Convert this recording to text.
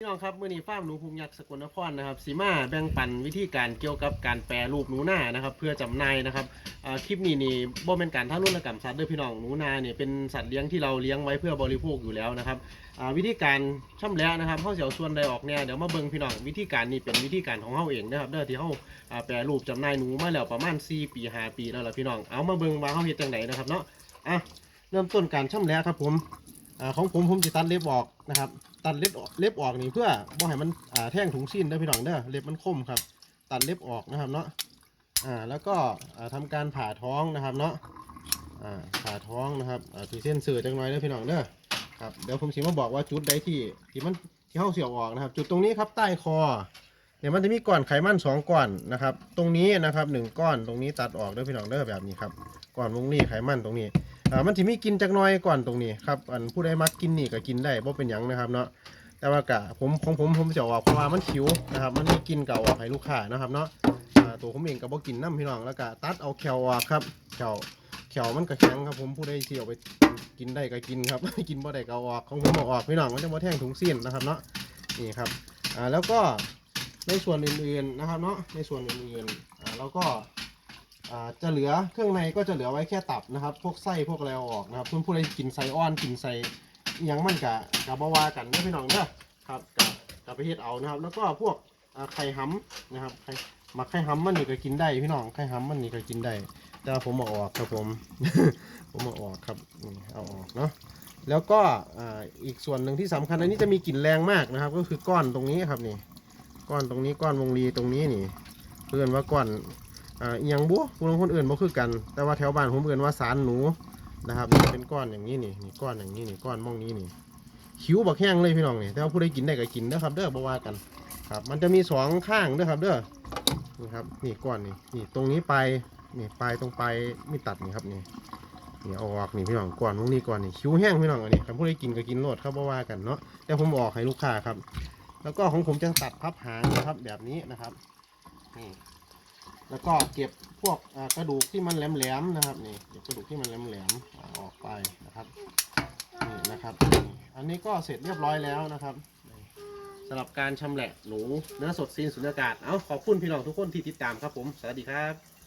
พี่น้องครับเมื่อนี้ฟาร์มหนูพุงยักษ์สกลนครนะครับสีมาแบ่งปันวิธีการเกี่ยวกับการแปรรูปหนูนานะครับ เพื่อจำหน่ายนะครับอ่าคลิปนี้นี่บ่เป็นการท่ารุณกรรมสัตว์เด้อพี่น้องหนูนาเนี่ยเป็นสัตว์เลี้ยงที่เราเลี้ยงไว้เพื่อบริโภคอยู่แล้วนะครับอ่าวิธีการช่ำแหละนะครับเข้าเสียวส่วนใดออกเนี่ยเดี๋ยวมาเบิ่งพี่น้องวิธีการนี้เป็นวิธีการของเขาเองนะครับเด้อที่เขาอ่าแปรรูปจำหน่ายหนูมาแล้วประมาณ4ปี5ปีแล้วล่ะพี่น้องเอามาเบิ่งว่าเขาเฮ็ดจังไดนะครับเนาะอะเริ่มต้นการช่ำแหละครับผมอ่าของผมผมจะตัดเล็บออกนะครับ ตัดเล็บออกเล็บออกนี่เพื่อบ่ให้มันอ่าแท่งถุงสิ้นเด้อพี่น้องเด้อเล็บมันคมครับ ตัดเล็บออกนะครับเนาะอ่าแล้วก็อ่าทำการผ่าท้องนะครับเนาะอ่าผ่าท้องนะครับอ่าที่เส้นเสือจังน่อยเด้อพี่น้องเด้อครับเดี๋ยวผมสิมาบอกว่าจุดใดที่ที่มันที่เฮาเสียวออกนะครับ จุดตรงนี้ครับใต้คอเดี๋ยวมันจะมีก้อนไขมันสองก้อนนะครับ ตรงนี้นะครับหนึ่งก้อนตรงนี้ตัดออกเด้อพี่น้องเด้อแบบนี้ครับก้อนวงนี้ไขมันตรงนี้ อ่ามันจะมีกินจักหน้อยก่อนตรงนี้ครับอันผู้ใดมักกินนี่ก็กินได้เพราะเป็นหยังนะครับเนาะแต่ว่ากะผมของผมผมจะเอาออกเพราะว่ามันขิวนะครับ มันมีกินเก่าออกให้ลูกค้านะครับเนาะอ่าตัวผมเองก็บ่กินน้ำพี่น้องแล้วก็ตัดเอาแคลออกครับแคลแคลมันก็แข็งครับ ผมผู้ใดที่เอาไปกินได้ก็กินครับ กินบ่ได้ก็เอาออกของผมเอาออกพี่น้องมันจะบ่แท่งถุงเส้นนะครับเนาะนี่ครับอ่าแล้วก็ในส่วนอื่นๆนะครับเนาะในส่วนอื่นๆอ่าแล้วก็ อ่าจะเหลือเครื่องในก็จะเหลือไว้แค่ตับนะครับ พวกไส้พวกอะไรเอาออกนะครับเพื่อนผู้ใดกินไส้อ้อนกินไส้อิหยังมันกะกะบาวากันเด้อพี่น้องเด้อครับกะกะไปเฮ็ดเอานะครับ แล้วก็พวกอ่าไข่ห้ำนะครับไข่หมักไข่ห้ำมันนี่ก็กินได้พี่น้องไข่ห้ำมันนี่ก็กินได้ แต่ว่าผมเอาออกครับผม ผมเอาออกครับนี่เอาออกเนาะแล้วก็อ่าอีกส่วนหนึ่งที่สำคัญอันนี้จะมีกลิ่นแรงมากนะครับ ก็คือก้อนตรงนี้ครับนี่ ก้อนตรงนี้ก้อนวงรีตรงนี้นี่ เพื่อนว่าก้อน อ่าอหยังบัวผู้ลงคนอื่นบ่คือกัน แต่ว่าแถวบ้านผมเอื่นว่าสารหนูนะครับนี่เป็นก้อนอย่างนี้นี่นี่ก้อนอย่างนี้นี่ก้อนมองนี้นี่คิ้วบักแห้งเลยพี่น้องนี่แต่ว่าผู้ใดกินได้ก็กินเด้ครับ เด้อบ่ว่ากันครับ มันจะมีสองข้างเด้อครับ เด้อนี่ครับนี่ก้อนนี่นี่ตรงนี้ปลายนี่ปลายตรงปลายไม่ตัดนี่ครับนี่นี่เอาออกนี่พี่น้องก้อนตรงนี้ก้อนนี่คิ้วแห้งพี่น้องอันนี้ครับผู้ใดกินก็กินโลดครับบ่ว่ากันเนาะแต่ผมออกให้ลูกค้าครับ แล้วก็ของผมจะตัดพับหางนะครับแบบนี้นะครับนี่ แล้วก็เก็บพวกกระดูกที่มันแหลมๆนะครับนี่เก็บกระดูกที่มันแหลมๆออกไปนะครับนี่นะครับ อันนี้ก็เสร็จเรียบร้อยแล้วนะครับสำหรับการชำแหละหนูเนื้อสดซีนสุญญากาศ เอาขอบคุณพี่น้องทุกคนที่ติดตามครับผม สวัสดีครับ